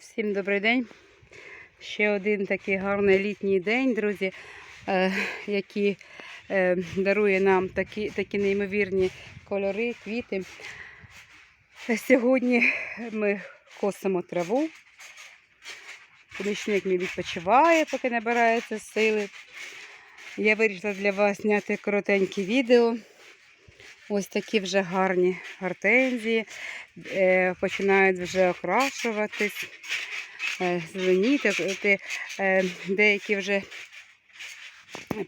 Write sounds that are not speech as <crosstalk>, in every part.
Всім добрий день. Ще один такий гарний літній день, друзі, е, який е, дарує нам такі, такі неймовірні кольори, квіти. Сьогодні ми косимо траву. Помічник мій відпочиває, поки набирається сили. Я вирішила для вас зняти коротеньке відео. Ось такі вже гарні гортензії, е, починають вже окрашуватись, е, зеленіти. Е, Деякі вже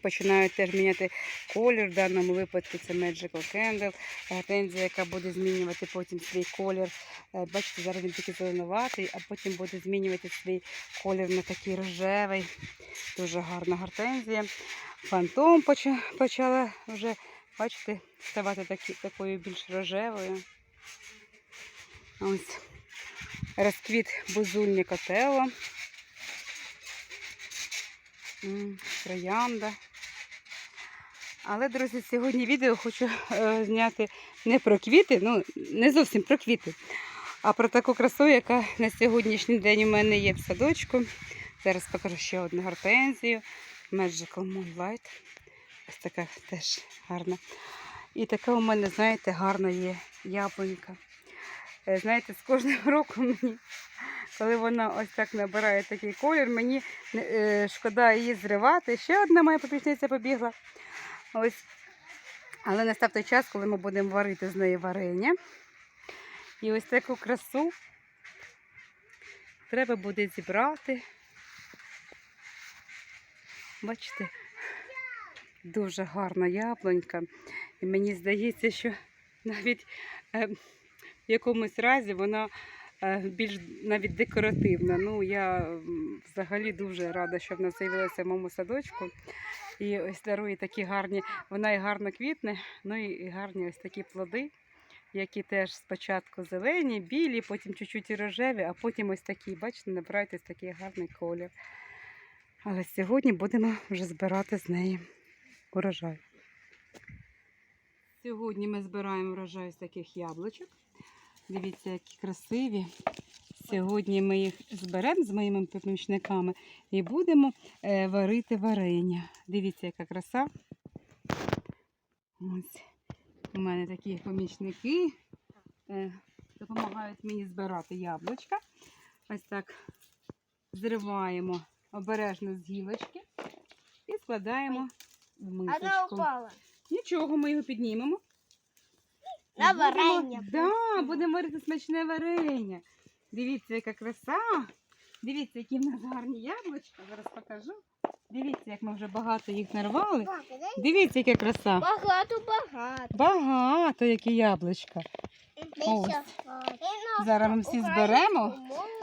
починають теж міняти колір. В даному випадку це Magical Candle, гортензія, яка буде змінювати потім свій колір. Бачите, зараз він такий зеленуватий, а потім буде змінювати свій колір на такий рожевий. Дуже гарна гортензія. Фантом почала вже бачите, ставати такі, такою більш рожевою. Ось розквіт бузульня котела. Троянда. Але, друзі, сьогодні відео хочу е, зняти не про квіти, ну, не зовсім про квіти, а про таку красу, яка на сьогоднішній день у мене є в садочку. Зараз покажу ще одну гортензію. Magical Moonlight. Ось така теж гарна. І така у мене, знаєте, гарна є яблунька. Е, Знаєте, з кожним <laughs> роком мені, коли вона ось так набирає такий колір, мені е, шкода її зривати. Ще одна моя попічниця побігла. Ось. Але настав той час, коли ми будемо варити з неї варення. І ось таку красу треба буде зібрати. Бачите, дуже гарна яблунька. І мені здається, що навіть е, в якомусь разі вона е, більш навіть декоративна. Ну, я взагалі дуже рада, що вона з'явилася в моєму садочку. І ось дарує такі гарні, вона і гарно квітне, ну і гарні ось такі плоди, які теж спочатку зелені, білі, потім чуть-чуть і рожеві, а потім ось такі, бачите, набирають ось такий гарний колір. Але сьогодні будемо вже збирати з неї урожай. Сьогодні ми збираємо врожай з таких яблучок. Дивіться, які красиві. Сьогодні ми їх зберемо з моїми помічниками і будемо е, варити варення. Дивіться, яка краса. Ось у мене такі помічники е, допомагають мені збирати яблучка. Ось так зриваємо обережно з гілочки і складаємо в мисочку. упала. Нічого, ми його піднімемо. На Будемо- варення. Да, будемо варити смачне варення. Дивіться, яка краса. Дивіться, які в нас гарні яблучка. Зараз покажу. Дивіться, як ми вже багато їх нарвали. Дивіться, яка краса. Багато, багато. Багато які яблучка. Ось. Зараз ми всі зберемо.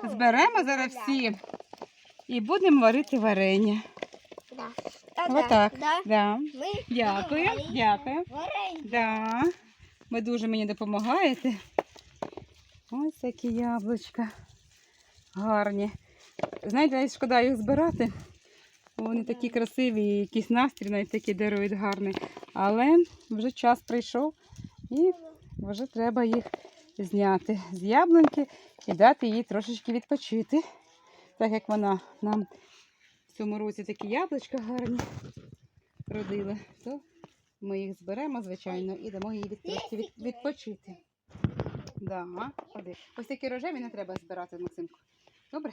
Зберемо зараз всі і будемо варити варення. Отак. Да. Да. Дякую, дякую. Да. Ви дуже мені допомагаєте. Ось такі яблучка. Гарні. Знаєте, навіть шкода їх збирати. Вони такі красиві, якийсь настрій навіть такий дарують гарний. Але вже час прийшов і вже треба їх зняти з яблуньки і дати їй трошечки відпочити. Так як вона нам цьому році такі яблучка гарні родила, то ми їх зберемо, звичайно, і дамо їй від, від, відпочити. Да, ходи. Ось такі рожеві не треба збирати, Максимку. Добре?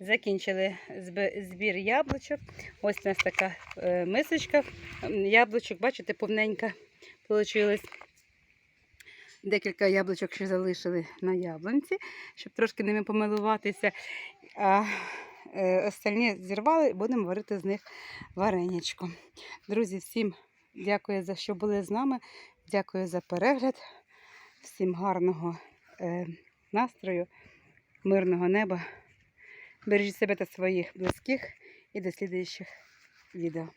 Закінчили збір яблучок. Ось у нас така е, мисочка яблучок, бачите, повненька вийшла. Декілька яблучок ще залишили на яблунці, щоб трошки ними помилуватися. А е, остальні зірвали, будемо варити з них варенячко. Друзі, всім дякую за що були з нами. Дякую за перегляд. Всім гарного е, настрою, мирного неба. Бережіть себе та своїх близьких і до слідуючих відео.